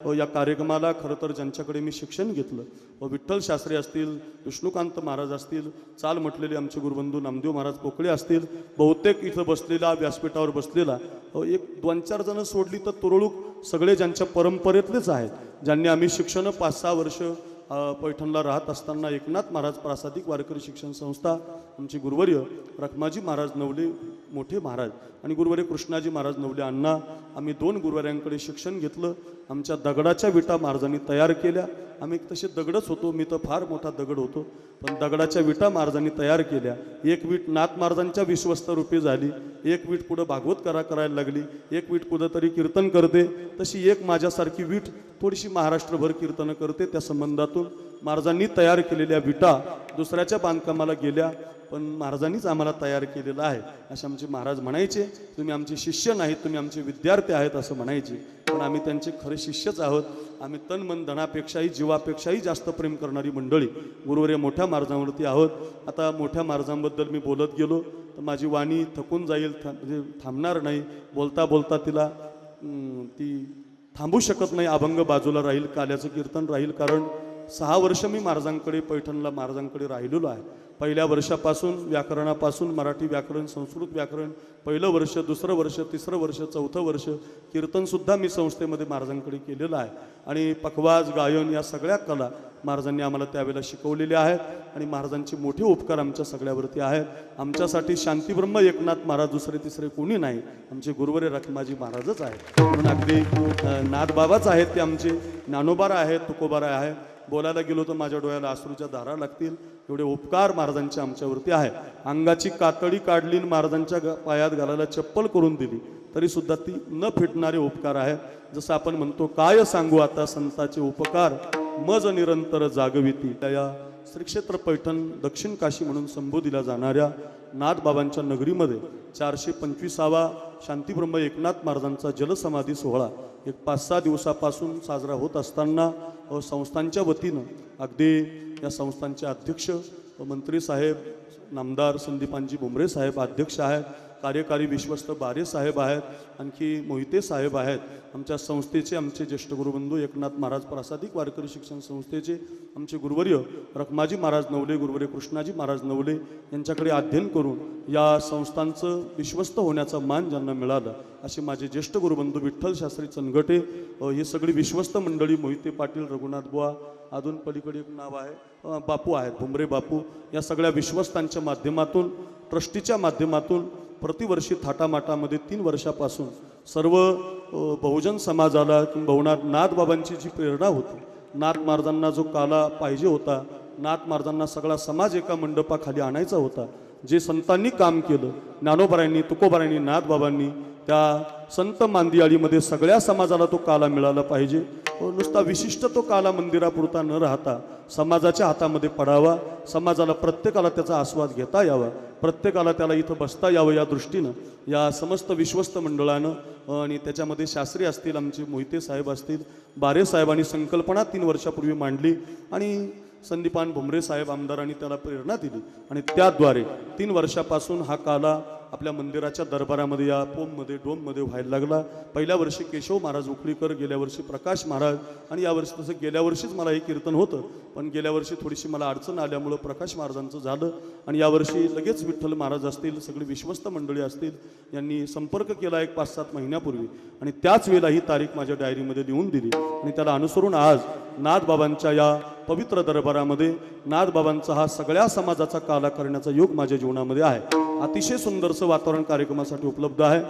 व या कार्यक्रमाला खरं तर ज्यांच्याकडे मी शिक्षण घेतलं व विठ्ठल शास्त्री असतील विष्णुकांत महाराज असतील चाल म्हटलेले आमचे गुरुबंधू नामदेव महाराज पोकळे असतील बहुतेक इथं बसलेला व्यासपीठावर बसलेला एक दोन चार जणं सोडली तर तुरळूक सगळे ज्यांच्या परंपरेतलेच आहेत ज्यांनी आम्ही शिक्षण पाच सहा वर्ष पैठणला राहत असताना एकनाथ महाराज प्रासादिक वारकरी शिक्षण संस्था आमची गुरुवर्य रखमाजी महाराज नवले मोठे महाराज आणि गुरुवारी कृष्णाजी महाराज नवले अण्णा आम्ही दोन गुरुवाऱ्यांकडे शिक्षण घेतलं आमच्या दगडाच्या विटा महाराजांनी तयार केल्या. आम्ही तसे दगडच होतो मी तर फार मोठा दगड होतो पण दगडाच्या विटा महाराजांनी तयार केल्या. एक वीट नाथ महाराजांच्या विश्वस्तरूपी झाली एक वीट पुढं भागवत करा करायला लागली एक वीट कुठं तरी कीर्तन करते तशी एक माझ्यासारखी वीट थोडीशी महाराष्ट्रभर कीर्तनं करते त्या संबंधातून. महाराजांनी तयार केलेल्या विटा दुसऱ्याच्या बांधकामाला गेल्या पण महाराजांनीच आम्हाला तयार केलेलं आहे. असे आमचे महाराज म्हणायचे तुम्ही आमचे शिष्य नाहीत तुम्ही आमचे विद्यार्थी आहेत असं म्हणायचे. पण आम्ही त्यांचे खरे शिष्यच आहोत. आम्ही तन मन धनापेक्षाही जीवापेक्षाही जास्त प्रेम करणारी मंडळी गुरुवर मोठ्या महाराजांवरती आहोत. आता मोठ्या महाराजांबद्दल मी बोलत गेलो तर माझी वाणी थकून जाईल था- म्हणजे थांबणार नाही. बोलता बोलता तिला ती थांबू शकत नाही अभंग बाजूला राहील काल्याचं कीर्तन राहील कारण सहा वर्ष मी महाराजांकडे पैठणला महाराजांकडे राहिलेलो आहे. पहिल्या वर्षापासून व्याकरणापासून मराठी व्याकरण संस्कृत व्याकरण पहिलं वर्ष दुसरं वर्ष तिसरं वर्ष चौथं वर्ष कीर्तनसुद्धा मी संस्थेमध्ये महाराजांकडे केलेलं आहे. आणि पखवाज गायन या सगळ्या कला महाराजांनी आम्हाला त्यावेळेला शिकवलेल्या आहेत. आणि महाराजांचे मोठे उपकार आमच्या सगळ्यावरती आहेत. आमच्यासाठी शांतीब्रह्म एकनाथ महाराज दुसरे तिसरे कोणी नाही. आमचे गुरुवरे रखमाजी महाराजच आहेत. म्हणून अगदी नाथबाबाच आहेत ते आमचे. ज्ञानोबार आहेत तुकोबारा आहे बोलायला गेलो तर माझ्या डोळ्याला अश्रूच्या धारा लागतील. एवढे उपकार महाराजांचे आमच्यावरती आहे. अंगाची कातडी काढली आणि महाराजांच्या पायात घालायला चप्पल करून दिली. तरी सुद्धा ती न फिटणारे उपकार आहे. जसं आपण म्हणतो काय सांगू आता संताचे उपकार? मज निरंतर जागविती त्या श्रीक्षेत्र पैठण दक्षिण काशी म्हणून संबोधिला जाणाऱ्या नाथबाबांच्या नगरीमध्ये चारशे पंचवीसावा शांतीब्रह्म एकनाथ महाराजांचा जलसमाधी सोहळा एक पाच सहा दिवसापासून साजरा होत असताना संस्थांच्या वतीनं अगदी या संस्थांचे अध्यक्ष व मंत्री साहेब नामदार संदीपांजी भुमरे साहेब अध्यक्ष आहेत. कार्यकारी विश्वस्त बारे साहेब आहेत आणखी मोहिते साहेब आहेत. आमच्या संस्थेचे आमचे ज्येष्ठ गुरुबंधू एकनाथ महाराज प्रासादिक वारकरी शिक्षण संस्थेचे आमचे गुरुवर्य रखमाजी महाराज नवले गुरुवर्य कृष्णाजी महाराज नवले यांच्याकडे अध्ययन करून या संस्थांचं विश्वस्त होण्याचा मान ज्यांना मिळाला असे माझे ज्येष्ठ गुरुबंधू विठ्ठल शास्त्री चनगटे हे सगळी विश्वस्त मंडळी मोहिते पाटील रघुनाथ बुवा अजून पलीकडे एक नाव आहे बापू आहेत भुमरे बापू या सगळ्या विश्वस्तांच्या माध्यमातून ट्रस्टीच्या माध्यमातून प्रतिवर्षी थाटामाटामध्ये तीन वर्षापासून सर्व बहुजन समाजाला किंबहुना नाथबाबांची जी प्रेरणा होती नाथ महाराजांना जो काला पाहिजे होता नाथ महाराजांना सगळा समाज एका मंडपाखाली आणायचा होता जे संतांनी काम केलं ज्ञानोबारांनी तुकोबारांनी नाथबाबांनी त्या संत मांदियाळीमध्ये सगळ्या समाजाला तो काला मिळाला पाहिजे. नुसता विशिष्ट तो काला मंदिरापुरता न राहता समाजाच्या हातामध्ये पडावा समाजाला प्रत्येकाला त्याचा आस्वाद घेता यावा. प्रत्येकाला त्याला इथं बसता यावं या दृष्टीनं या समस्त विश्वस्त मंडळानं आणि त्याच्यामध्ये शास्त्री असतील आमचे मोहिते साहेब असतील बारे साहेबांनी संकल्पना तीन वर्षापूर्वी मांडली आणि संदीपान भुमरे साहेब आमदारांनी त्याला प्रेरणा दिली. आणि त्याद्वारे तीन वर्षापासून हा काला आपल्या मंदिराच्या दरबारामध्ये या पोममध्ये डोममध्ये व्हायला लागला. पहिल्या वर्षी केशव महाराज उकळीकर गेल्या वर्षी प्रकाश महाराज आणि यावर्षी तसं गेल्या वर्षीच मला हे कीर्तन होतं. पण गेल्या वर्षी थोडीशी मला अडचण आल्यामुळं प्रकाश महाराजांचं झालं आणि यावर्षी लगेच विठ्ठल महाराज असतील सगळी विश्वस्त मंडळी असतील यांनी संपर्क केला एक पाच सात महिन्यापूर्वी. आणि त्याच वेळेला ही तारीख माझ्या डायरीमध्ये लिहून दिली. आणि त्याला अनुसरून आज नाथबाबांच्या या पवित्र दरबारामध्ये नाथबाबांचा हा सगळ्या समाजाचा काला करण्याचा योग माझ्या जीवनामध्ये आहे. अतिशय सुंदरसं वातावरण कार्यक्रमासाठी उपलब्ध आहे.